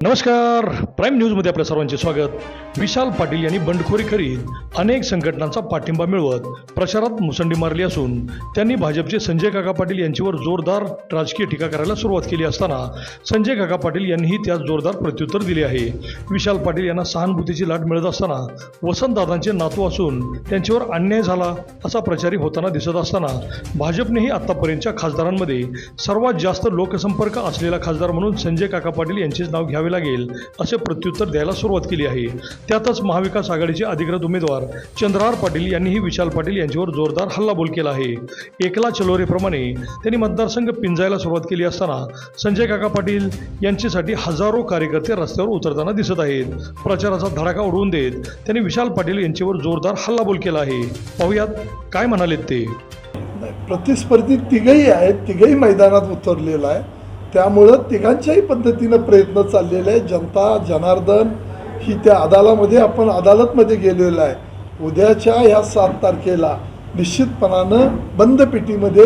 नमस्कार. प्राईम न्यूजमध्ये आपल्या सर्वांचे स्वागत. विशाल पाटील यांनी बंडखोरी करीत अनेक संघटनांचा पाठिंबा मिळवत प्रचारात मुसंडी मारली असून त्यांनी भाजपचे संजय काका पाटील यांच्यावर जोरदार राजकीय टीका करायला सुरुवात केली असताना संजय काका पाटील यांनीही त्यास जोरदार प्रत्युत्तर दिले आहे. विशाल पाटील यांना सहानुभूतीची लाट मिळत असताना वसंतदादांचे नातू असून त्यांच्यावर अन्याय झाला असा प्रचारी होताना दिसत असताना भाजपनेही आत्तापर्यंतच्या खासदारांमध्ये सर्वात जास्त लोकसंपर्क असलेला खासदार म्हणून संजय काका पाटील यांचेच नाव घ्यावे लागेल असे प्रत्युत्तर द्यायला सुरुवात केली आहे. त्यातच महाविकास आघाडीचे अधिकृत उमेदवार चंद्रहार पाटील यांनीही विशाल पाटील यांच्यावर जोरदार हल्लाबोल केला आहे. एकला चलोरेप्रमाणे त्यांनी मतदारसंघ पिंजायला सुरुवात केली असताना संजय काका पाटील यांच्यासाठी हजारो कार्यकर्ते रस्त्यावर उतरताना दिसत आहेत. प्रचाराचा धडाका उडवून देत त्यांनी विशाल पाटील यांच्यावर जोरदार हल्लाबोल केला आहे. पाहुयात काय म्हणालेत ते. प्रतिस्पर्धी तिघही आहेत तिघही मैदानात उतरलेलं आहे. त्यामुळं तिघांच्याही पद्धतीनं प्रयत्न चाललेले आहे जनता जनार्दन ही त्या अदालामध्ये आपण अदालतमध्ये गेलेलो आहे. उद्याच्या ह्या सात तारखेला निश्चितपणानं बंद पेटीमध्ये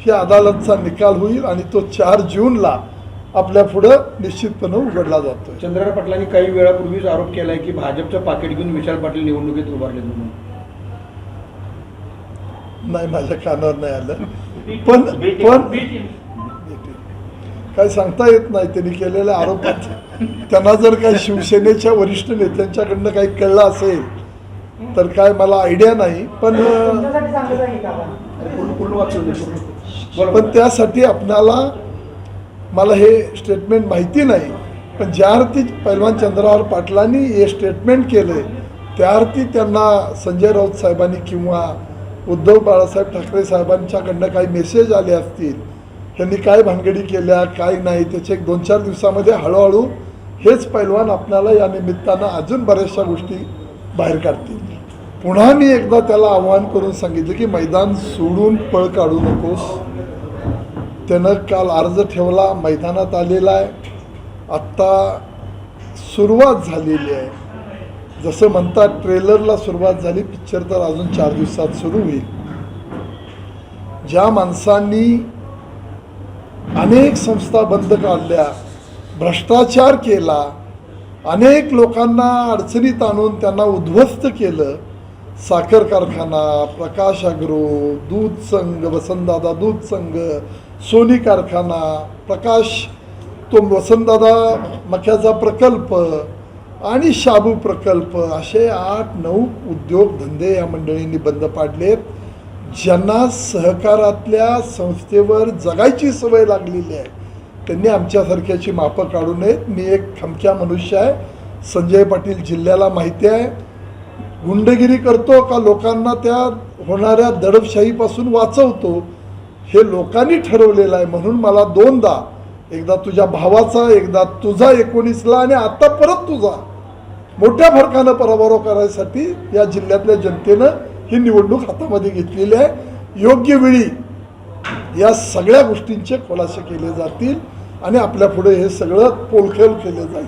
ही अदालतचा निकाल होईल आणि तो चार जूनला आपल्या पुढं निश्चितपणे उघडला जातो चंद्रकांत पाटलांनी काही वेळापूर्वीच आरोप केलाय की भाजपचं पाकिट घेऊन विशाल पाटील निवडणुकीत उभारले म्हणून. नाही माझ्या कानावर नाही आलं. पण पण काय सांगता येत नाही त्यांनी केलेल्या आरोपात. त्यांना जर काही शिवसेनेच्या वरिष्ठ नेत्यांच्याकडनं काही कळलं असेल तर काय मला आयडिया नाही पण. पण त्यासाठी आपणाला मला हे स्टेटमेंट माहिती नाही पण ज्या अर्थी पैलवान चंद्रहार पाटलांनी हे स्टेटमेंट केले त्या अर्थी त्यांना संजय राऊत साहेबांनी किंवा उद्धव बाळासाहेब ठाकरे साहेबांच्याकडनं काही मेसेज आले असतील त्यांनी काय भानगडी केल्या काय नाही त्याचे एक दोन चार दिवसामध्ये हळूहळू हेच पैलवान आपल्याला या निमित्तानं अजून बऱ्याचशा गोष्टी बाहेर काढतील. पुन्हा मी एकदा त्याला आव्हान करून सांगितलं की मैदान सोडून पळ काढू नकोस. त्यानं काल अर्ज ठेवला मैदानात आलेला आहे. आत्ता सुरुवात झालेली आहे. जसं म्हणतात ट्रेलरला सुरुवात झाली पिक्चर तर अजून चार दिवसात सुरू होईल. ज्या माणसांनी अनेक संस्था बंद काढल्या भ्रष्टाचार केला अनेक लोकांना अडचणीत आणून त्यांना उद्ध्वस्त केलं. साखर कारखाना प्रकाश अग्रो दूध संघ वसंतदादा दूध संघ सोनी कारखाना प्रकाश तो वसंतदादा मक्याचा प्रकल्प आणि शाबू प्रकल्प असे आठ नऊ उद्योगधंदे या मंडळींनी बंद पाडलेत. ज्यांना सहकारातल्या संस्थेवर जगायची सवय लागलेली आहे त्यांनी आमच्यासारख्याची मापं काढू नयेत. मी एक खमक्या मनुष्य आहे. संजय पाटील जिल्ह्याला माहिती आहे. गुंडगिरी करतो का लोकांना त्या होणाऱ्या दडपशाहीपासून वाचवतो हे लोकांनी ठरवलेलं आहे. म्हणून मला दोनदा एकदा तुझ्या भावाचा एकदा तुझा एकोणीसला आणि आता परत तुझा मोठ्या फरकानं पराभव करायसाठी या जिल्ह्यातल्या जनतेनं ही निवडणूक हातामध्ये घेतलेली आहे. योग्य वेळी या सगळ्या गोष्टींचे खुलासे केले जातील आणि आपल्या पुढे हे सगळं पोलखेल केलं जाईल.